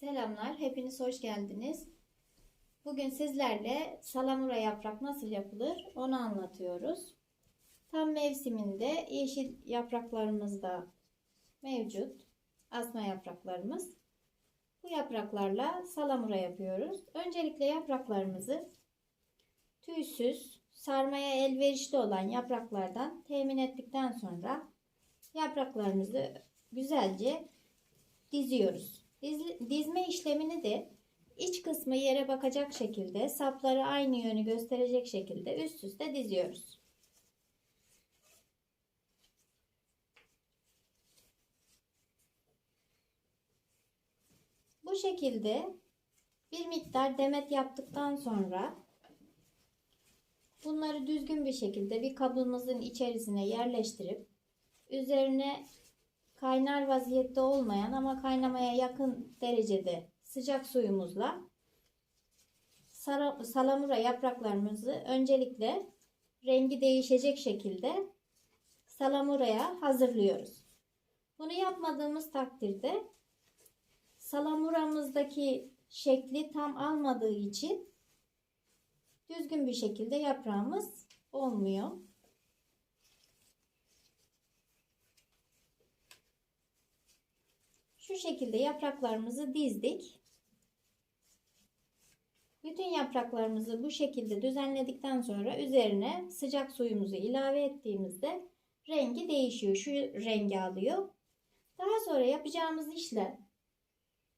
Selamlar, hepiniz hoş geldiniz. Bugün sizlerle salamura yaprak nasıl yapılır onu anlatıyoruz. Tam mevsiminde yeşil yapraklarımız da mevcut. Asma yapraklarımız. Bu yapraklarla salamura yapıyoruz. Öncelikle yapraklarımızı tüysüz, sarmaya elverişli olan yapraklardan temin ettikten sonra yapraklarımızı güzelce diziyoruz. Diz- dizme işlemini de iç kısmı yere bakacak şekilde, sapları aynı yönü gösterecek şekilde üst üste diziyoruz. Bu şekilde bir miktar demet yaptıktan sonra bunları düzgün bir şekilde bir kabımızın içerisine yerleştirip üzerine kaynar vaziyette olmayan ama kaynamaya yakın derecede sıcak suyumuzla salamura yapraklarımızı öncelikle rengi değişecek şekilde salamuraya hazırlıyoruz. Bunu yapmadığımız takdirde salamuramızdaki şekli tam almadığı için düzgün bir şekilde yaprağımız olmuyor. Şu şekilde yapraklarımızı dizdik. Bütün yapraklarımızı bu şekilde düzenledikten sonra üzerine sıcak suyumuzu ilave ettiğimizde rengi değişiyor. Şu rengi alıyor. Daha sonra yapacağımız işlem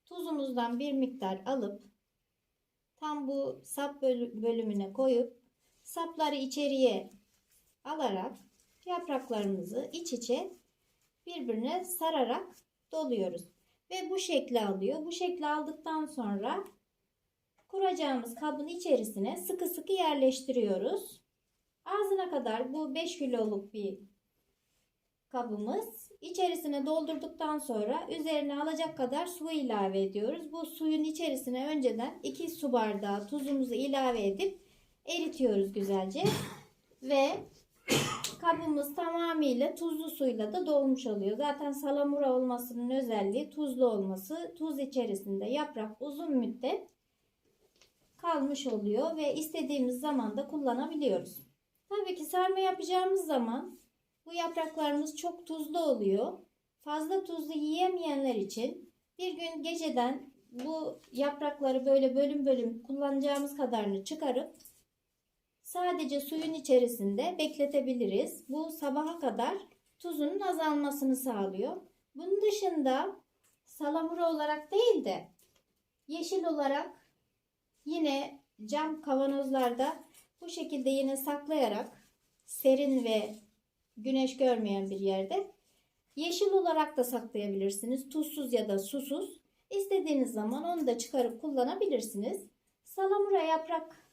tuzumuzdan bir miktar alıp tam bu sap bölü- bölümüne koyup sapları içeriye alarak yapraklarımızı iç içe birbirine sararak doluyoruz. Ve bu şekli alıyor. Bu şekli aldıktan sonra kuracağımız kabın içerisine sıkı sıkı yerleştiriyoruz. Ağzına kadar bu 5 kiloluk bir kabımız. İçerisine doldurduktan sonra üzerine alacak kadar su ilave ediyoruz. Bu suyun içerisine önceden 2 su bardağı tuzumuzu ilave edip eritiyoruz güzelce. Ve kabımız tamamıyla tuzlu suyla da dolmuş oluyor. Zaten salamura olmasının özelliği tuzlu olması. Tuz içerisinde yaprak uzun müddet kalmış oluyor ve istediğimiz zaman da kullanabiliyoruz. Tabii ki sarma yapacağımız zaman bu yapraklarımız çok tuzlu oluyor. Fazla tuzlu yiyemeyenler için bir gün geceden bu yaprakları böyle bölüm bölüm kullanacağımız kadarını çıkarıp sadece suyun içerisinde bekletebiliriz. Bu sabaha kadar tuzunun azalmasını sağlıyor. Bunun dışında salamura olarak değil de yeşil olarak yine cam kavanozlarda bu şekilde yine saklayarak serin ve güneş görmeyen bir yerde yeşil olarak da saklayabilirsiniz. Tuzsuz ya da susuz. İstediğiniz zaman onu da çıkarıp kullanabilirsiniz. Salamura yaprak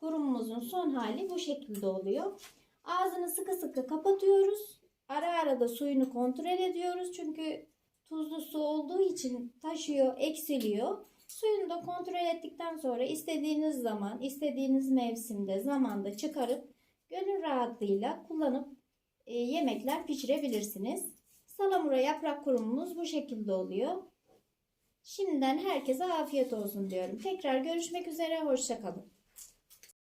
kurumumuzun son hali bu şekilde oluyor. Ağzını sıkı sıkı kapatıyoruz. Ara ara da suyunu kontrol ediyoruz. Çünkü tuzlu su olduğu için taşıyor, eksiliyor. Suyunu da kontrol ettikten sonra istediğiniz zaman, istediğiniz mevsimde, zamanda çıkarıp gönül rahatlığıyla kullanıp e, yemekler pişirebilirsiniz. Salamura yaprak kurumumuz bu şekilde oluyor. Şimdiden herkese afiyet olsun diyorum. Tekrar görüşmek üzere, hoşçakalın.